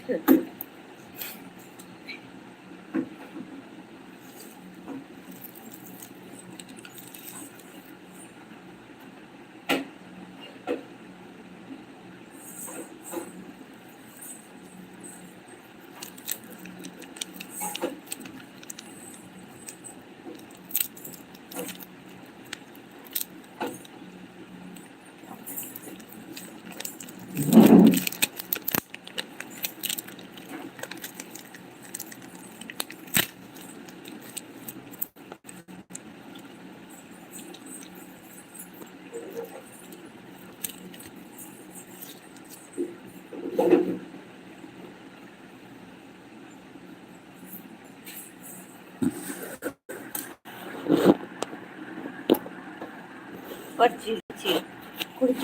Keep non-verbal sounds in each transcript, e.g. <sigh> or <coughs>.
thank <laughs>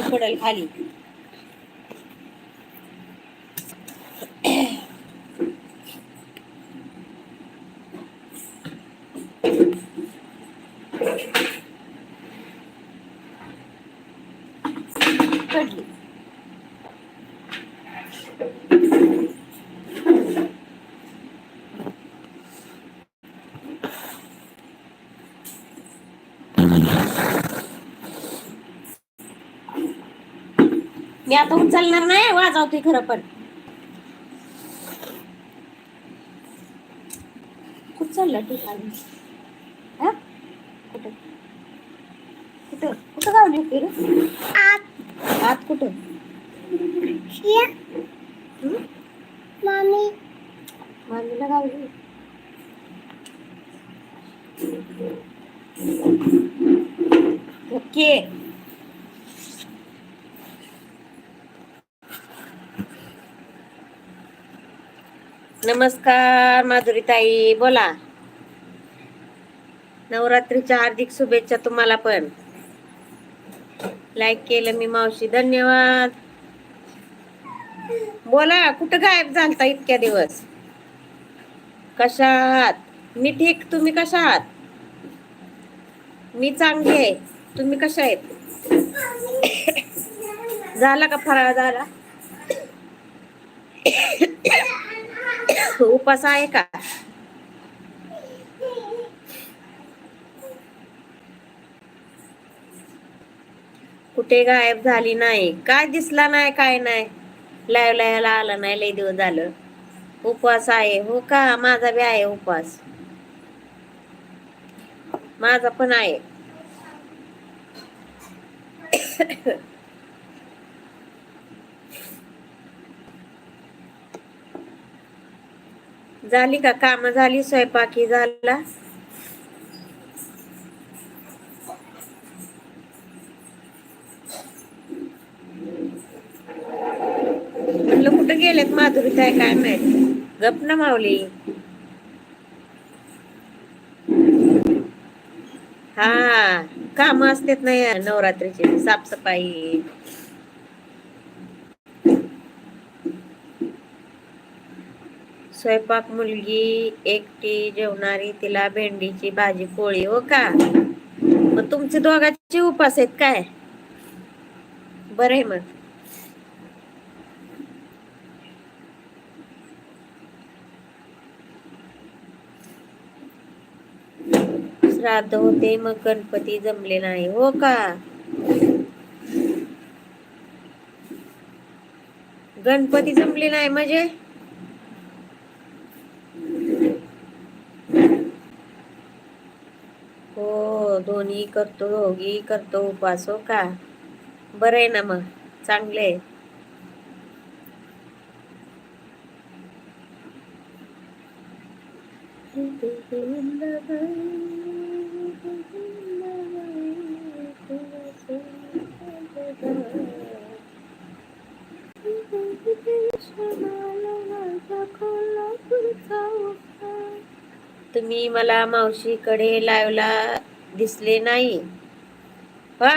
खुर्ची पडेल खाली मी आता उचलणार नाही वाजवते खरं पण. कुठं चाललं ठिकाणी हा? कुठं? कुठं? कुठं गावली होती रे? आत. आत कुठं? हं? मामी. मामीला गावली ओके. नमस्कार माधुरी ताई बोला नवरात्रीच्या हार्दिक शुभेच्छा तुम्हाला पण लाईक केलं मी मावशी धन्यवाद बोला कुठं गायब झालता इतक्या दिवस कशा आहात मी ठीक तुम्ही कशा आहात मी चांगली आहे तुम्ही कशा आहेत झाला का फराळ झाला उपास आहे का कुठे गायब झाली नाही. काय दिसला नाही काय नाही. लाईव्ह लायला आला नाही लय दिवस झालं. उपवास आहे. हो का? माझा बी आहे उपवास. माझा पण आहे. झाली का काम? झाली स्वयंपाकी? झाला? म्हणलं कुठं गेलेत माधुरी काय काय माहीत? गप ना माऊली. हा काम असतात ना नवरात्रीची साफसफाई. स्वयंपाक मुलगी एकटी जेवणारी तिला भेंडीची भाजी पोळी हो का? मग तुमचे दोघांचे उपास आहेत काय? बरं आहे मग. श्राद्ध होते मग गणपती जमले नाही हो का? गणपती जमले नाही म्हणजे हो दोन्ही करतो योगी करतो उपासो हो का? बरं आहे ना मग? चांगले तुम्ही मला मावशीकडे लावला दिसले नाही.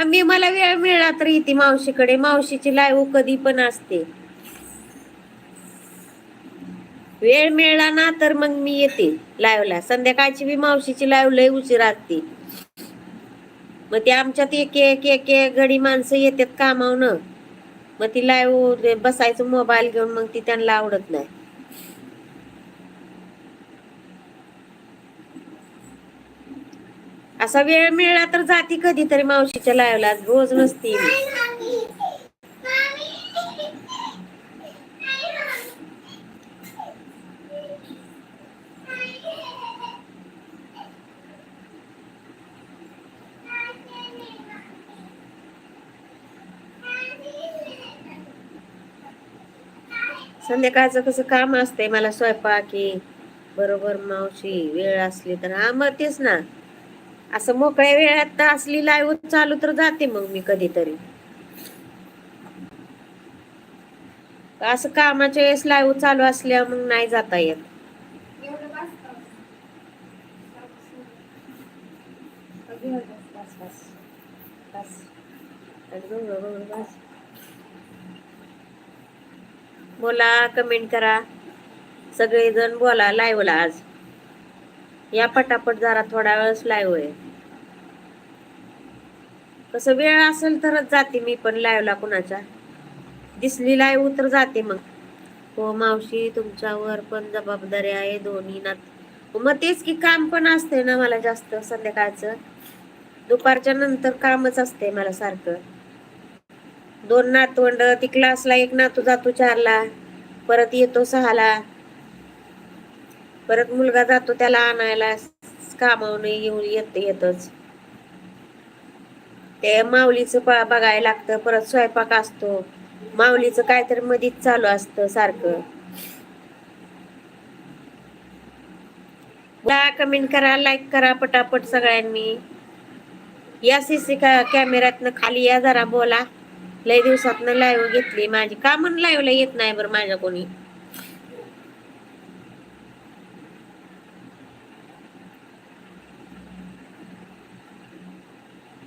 मी मला वेळ मिळाला तर येते मावशीकडे. मावशीची लाईव्ह कधी पण असते. वेळ मिळाला ना तर मग मी येते लाईव्हला संध्याकाळची बी मावशीची लाईव्ह लय उशीर असते. मग ते आमच्यात एक एक एक एक घडी माणसं येतात कामावनं. मग ती लाईव्ह बसायचं मोबाईल घेऊन मग ती त्यांना आवडत नाही. असा वेळ मिळाला तर जाती कधीतरी मावशीच्या लाईव्हला रोज नसती. संध्याकाळचं कसं काम असतंय? मला स्वयंपाक बरोबर मावशी वेळ असली तर हा मग तेच ना. असं मोकळ्या वेळात तर असली लाईव्ह चालू तर जाते मग मी कधीतरी. असं कामाच्या वेळेस लाईव्ह चालू असल्या मग नाही जाता येत. बोला कमेंट करा. सगळेजण बोला लाईव्हला आज. या पटापट जरा थोडा वेळ लाईव्ह आहे. कसं वेळ असेल तरच जाते मी पण लाईव्हला कुणाच्या. दिसली लाईव्ह तर जाते मग. हो मावशी तुमच्यावर पण जबाबदारी आहे दोन्ही नात हो, मग तेच की काम पण असते ना मला जास्त संध्याकाळचं. दुपारच्या नंतर कामच असते मला सारखं. दोन नातवंड ती क्लासला एक नातू जातो चारला. परत येतो सहाला. परत मुलगा जातो त्याला आणायला कामावून येऊन येत येतच. ते माऊलीचं बघायला लागतं परत स्वयंपाक असतो. माऊलीचं काहीतरी मधीच चालू असतं सारखं. कमेंट करा लाईक करा पटापट सगळ्यांनी. या सीसी कॅमेऱ्यातनं खाली या जरा बोला. लय दिवसातनं लाईव्ह घेतली माझी. का म्हणून लाईव्हला येत नाही बरं माझ्या कोणी?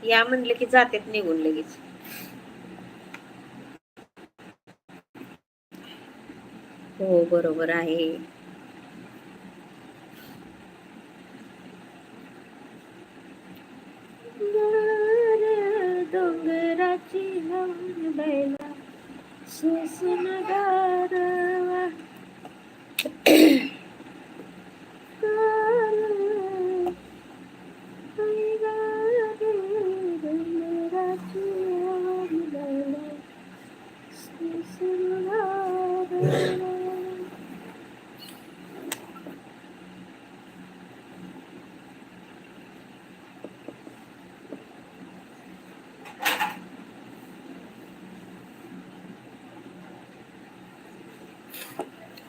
या म्हणलं की जातेत निघून लगेच. हो बरोबर आहे. डोंगराची लावून बैला सुसून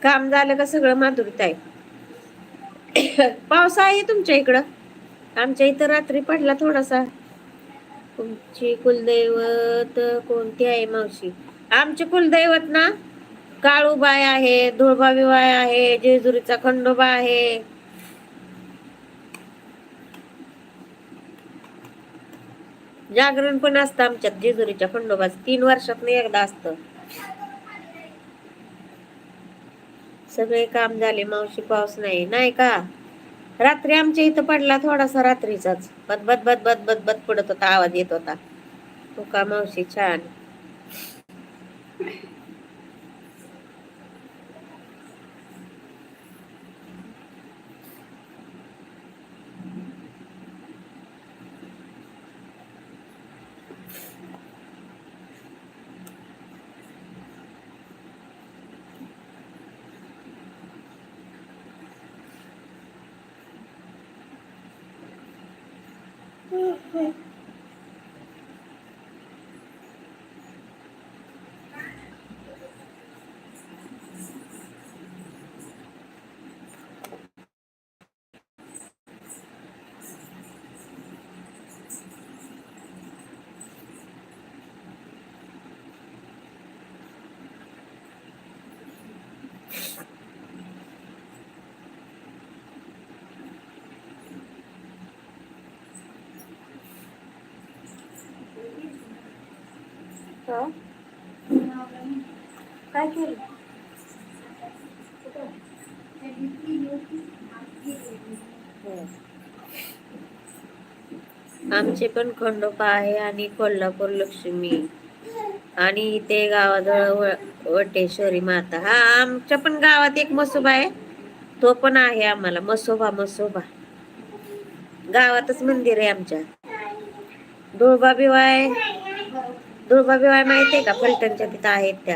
काम झालं का सगळं माधुरीत आहे. <coughs> पाऊस आहे तुमच्या इकडं? आमच्या इथं रात्री पडला थोडासा. तुमची कुलदैवत कोणती आहे मावशी? आमचे कुलदैवत ना? काळूबाय आहे धुळबाईबाई आहे जेजुरीचा खंडोबा आहे. जागरण पण असतं आमच्यात जेजुरीच्या खंडोबाच. तीन वर्षात एकदा असतं. सगळे काम झाले मावशी पाऊस नाही नाही का? रात्री आमच्या इथं पडला थोडासा रात्रीचाच. बद बद बद बद बद बद पडत होता आवाज येत होता. तो का मावशी छान? 嗯嗯。काय केलं? आमचे पण खंडोबा आहे आणि कोल्हापूर लक्ष्मी. आणि इथे गावाजवळ वटेश्वरी माता. हा आमच्या पण गावात एक मसोबा आहे. तो पण आहे आम्हाला. मसोबा मसोबा. गावातच मंदिर आहे आमच्या. धुळबा बिवाय धुळबा बिवाय माहितीये का? फलटणच्या तिथं आहेत त्या.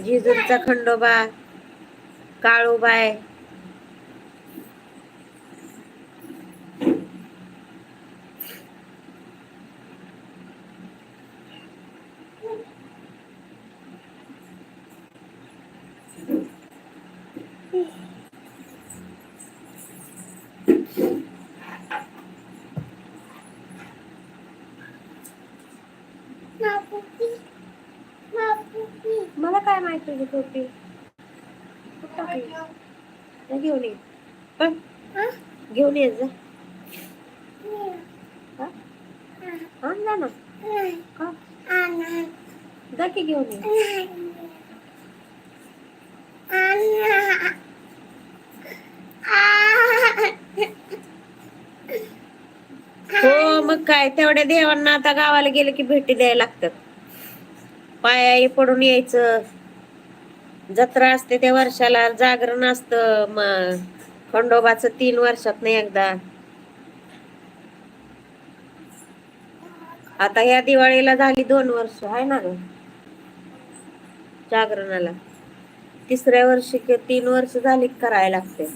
जिजूरचा खंडोबा काळूबाय काय माहीत तुझी टाकली? जा घेऊन ये. पण घेऊन ये जा. हा? ना. का जा की घेऊन ये. हो मग काय? तेवढ्या देवांना आता गावाला गेलं की भेटी द्यायला लागतात. पायाही पडून यायचं. जत्रा असते त्या वर्षाला जागरण असतं मग खंडोबाचं तीन वर्षात नाही एकदा. आता या दिवाळीला झाली दोन वर्ष आहे ना ग? जागरणाला. तिसऱ्या वर्षी कि तीन वर्ष झाली करायला लागते.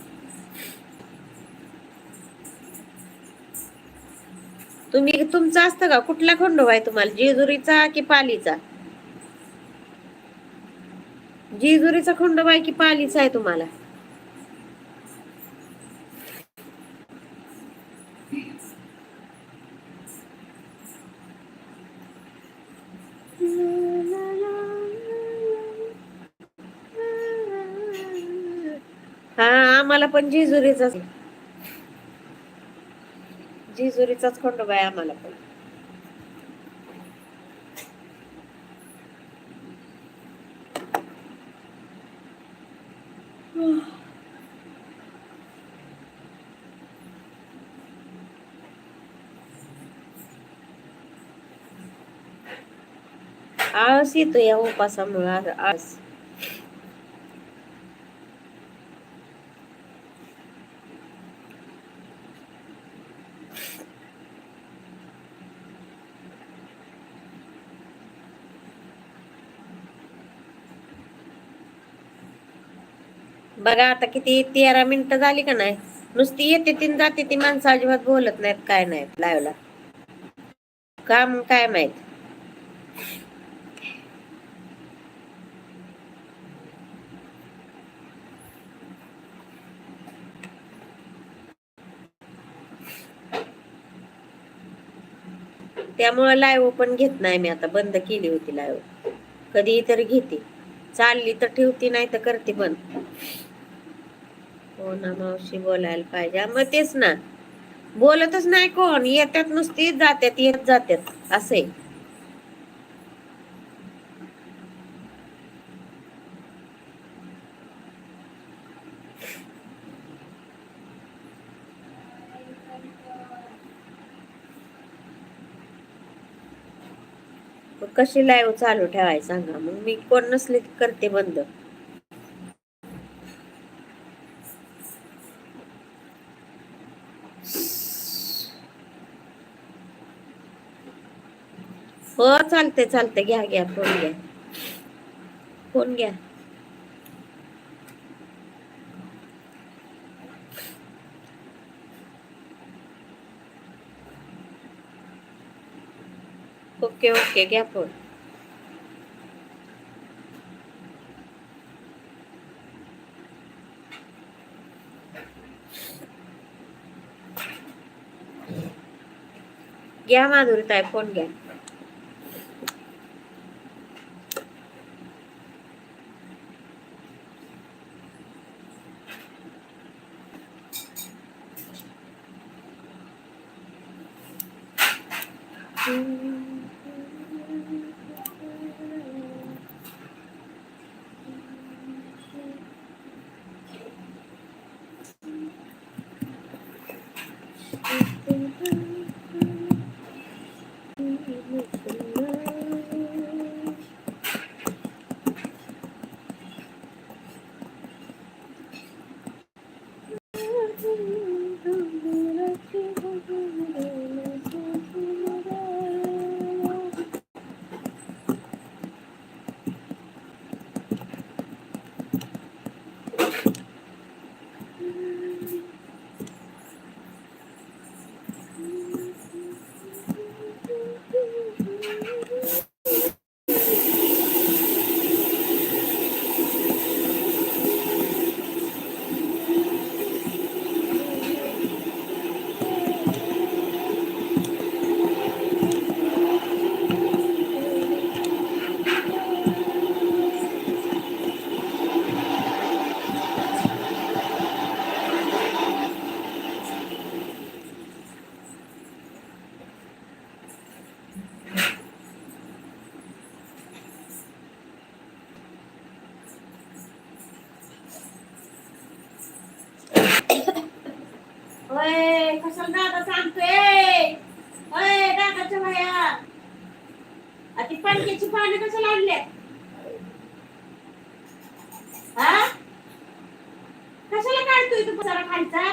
तुम्ही तुमचं असतं का? कुठला खंडोबा आहे तुम्हाला? जेजुरीचा की पालीचा? जेजुरीचा खंडोबा की पालीचा आहे तुम्हाला? हा आम्हाला पण जेजुरीचाच जेजुरीचाच खंडोबा आहे आम्हाला पण. Alas ito yang pasamula sa as. बघा आता किती तेरा मिनिटं झाली का नाही? नुसती येते तीन जाते ती माणसं अजिबात बोलत नाहीत काय नाहीत लावला काम काय माहीत? त्यामुळे लाईव्ह पण घेत नाही मी आता बंद केली होती लाईव्ह कधी तरी घेते. चालली तर ठेवती नाही तर करते पण. हो ना मावशी बोलायला पाहिजे. मग तेच ना. बोलतच नाही कोण. येतात नुसतीच जात्यात येत जात्यात. असे कशी लाईव्ह चालू ठेवायचं सांगा. मग मी कोण नसले करते बंद. हो चालते चालते घ्या घ्या, फ़ोन घ्या. फ़ोन घ्या. ओके ओके, घ्या फ़ोन. घ्या माधुरी ताई, फ़ोन घ्या. होय कशाला दादा सांगतोय? होय दादाच्या भाया ती पणक्याची पानं कशाला लावले हा कशाला काढतोय तू जरा खायचा